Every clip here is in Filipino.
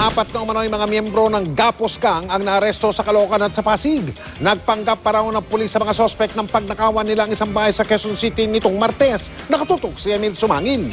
Apat na umano'y mga miyembro ng Gapos Gang ang naaresto sa Caloocan at sa Pasig. Nagpanggap pa ng pulis sa mga sospek ng pagnakawan nila ang isang bahay sa Quezon City nitong Martes. Nakatutok si Emil Sumangin.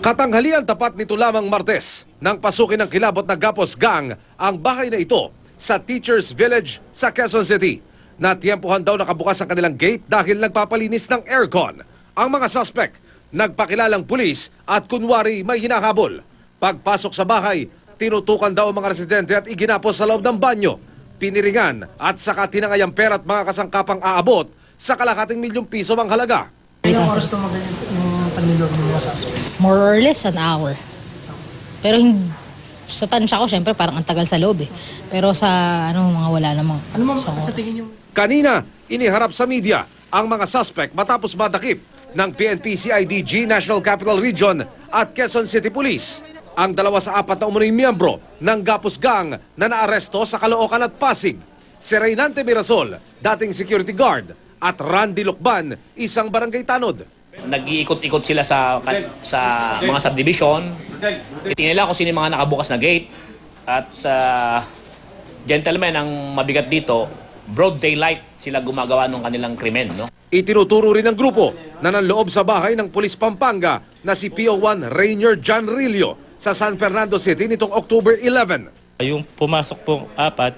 Katanghalian tapat nito lamang Martes nang pasukin ng kilabot na Gapos Gang ang bahay na ito sa Teachers Village sa Quezon City. Natiyempuhan daw nakabukas ang kanilang gate dahil nagpapalinis ng aircon. Ang mga suspect, nagpakilalang pulis at kunwari may hinahabol. Pagpasok sa bahay, tinutukan daw ang mga residente at iginapos sa loob ng banyo. Piniringan at saka tinangay ang pera at mga kasangkapang aabot sa kalahating milyong piso ang halaga. Ilang oras tumagal yung, yung panlilog ng mga suspect? More or less an hour. Pero hindi, sa tansya ko, syempre parang ang tagal sa loob eh. Pero sa ano, mga wala namang. Ano isang sa oras. tingin yung Kanina, iniharap sa media ang mga suspect matapos madakip ng PNP CIDG National Capital Region at Quezon City Police. Ang dalawa sa apat na umunoy miyembro ng Gapos Gang na naaresto sa Caloocan at Pasig. Si Reynante Mirasol, dating security guard, at Randy Lukban, isang barangay tanod. nag-iikot-ikot sila sa sa mga subdivision. Itingin nila kung sino mga nakabukas na gate. At ah, gentlemen, ang mabigat dito, broad daylight sila gumagawa ng kanilang krimen. No? Itinuturo rin ng grupo na nanloob sa bahay ng Pulis Pampanga na si PO1 Rainier John Rillo sa San Fernando City nitong October 11. Yung pumasok pong apat,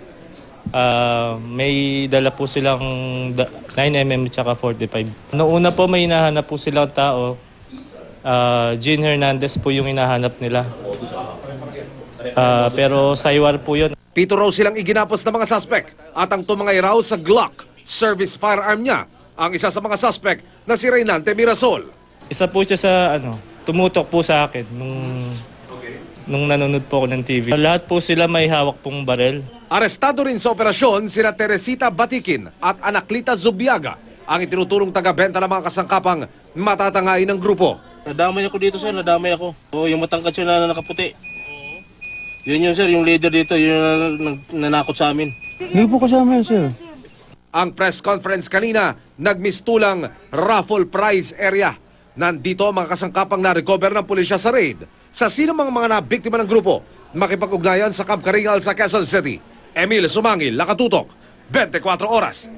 ah, may dala po silang da- 9mm at 45. Noong una po may hinahanap po silang tao. Ah, Jean Hernandez po yung hinahanap nila. Ah, pero saywar po yun. Pito raw silang iginapos ng mga suspect at ang tumangay raw sa Glock service firearm niya ang isa sa mga suspect na si Reynante Mirasol. Isa po siya sa ano, tumutok po sa akin nung nung nanonood po ako ng TV. Lahat po sila may hawak pong barel. Arestado rin sa operasyon sina Teresita Batikin at Anaklita Zubiaga ang itinuturong taga-benta ng mga kasangkapang matatangain ng grupo. Nadamay ako dito sir, nadamay ako. O, yung matangkad sir na nakaputi. Yun yun sir, yung leader dito, yun yung nanakot sa amin. Hindi po kasama yun, sir. Ang press conference kanina, nagmistulang raffle prize area. Nandito mga kasangkapang na-recover ng pulisya sa raid. Sa sino mga mga nabiktima ng grupo, makipag-ugnayan sa Camp Caringal sa Quezon City. Emil Sumangil, Lakatutok, 24 Oras.